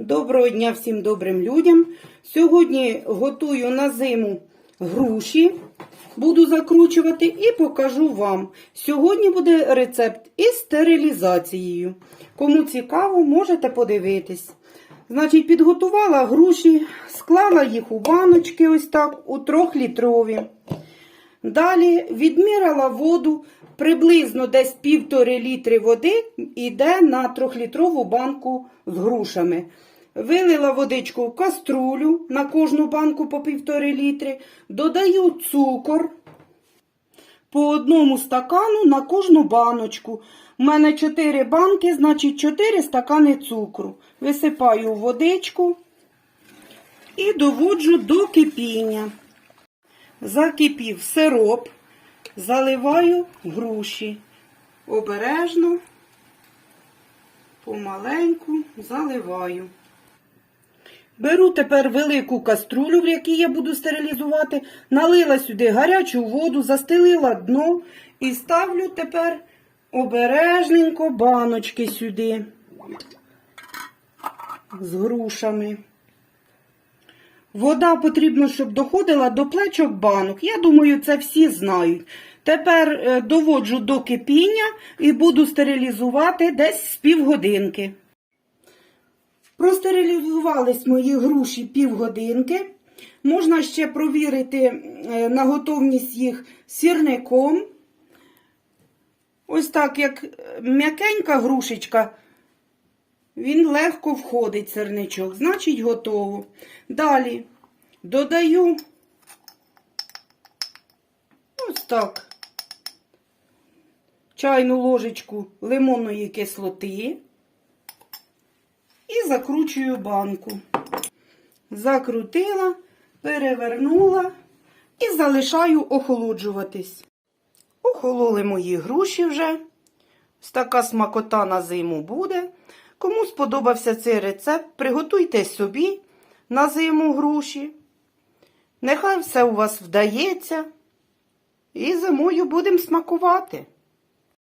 Доброго дня всім добрим людям. Сьогодні готую на зиму груші. Буду закручувати і покажу вам. Сьогодні буде рецепт із стерилізацією. Кому цікаво, можете подивитись. Значить, підготувала груші, склала їх у баночки, ось так, у трьохлітрові. Далі відміряла воду, приблизно десь півтори літри води йде на трьохлітрову банку з грушами. Вилила водичку в каструлю на кожну банку по півтори літри, додаю цукор по одному стакану на кожну баночку. У мене 4 банки, значить 4 стакани цукру. Висипаю водичку і доводжу до кипіння. Закипів сироп, заливаю груші. Обережно, помаленьку заливаю. Беру тепер велику каструлю, в якій я буду стерилізувати, налила сюди гарячу воду, застелила дно і ставлю тепер обережненько баночки сюди з грушами. Вода потрібно, щоб доходила до плечок банок. Я думаю, це всі знають. Тепер е, доводжу до кипіння і буду стерилізувати десь з півгодинки. Простерилізувались мої груші півгодинки. Можна ще провірити е, на готовність їх сірником. Ось так, як м'якенька грушечка, він легко входить сирничок, значить готово. Далі додаю ось так чайну ложечку лимонної кислоти і закручую банку. Закрутила, перевернула і залишаю охолоджуватись. Охололи мої груші вже. Ось така смакота на зиму буде. Кому сподобався цей рецепт, приготуйте собі на зиму груші. Нехай все у вас вдається. І зимою будемо смакувати.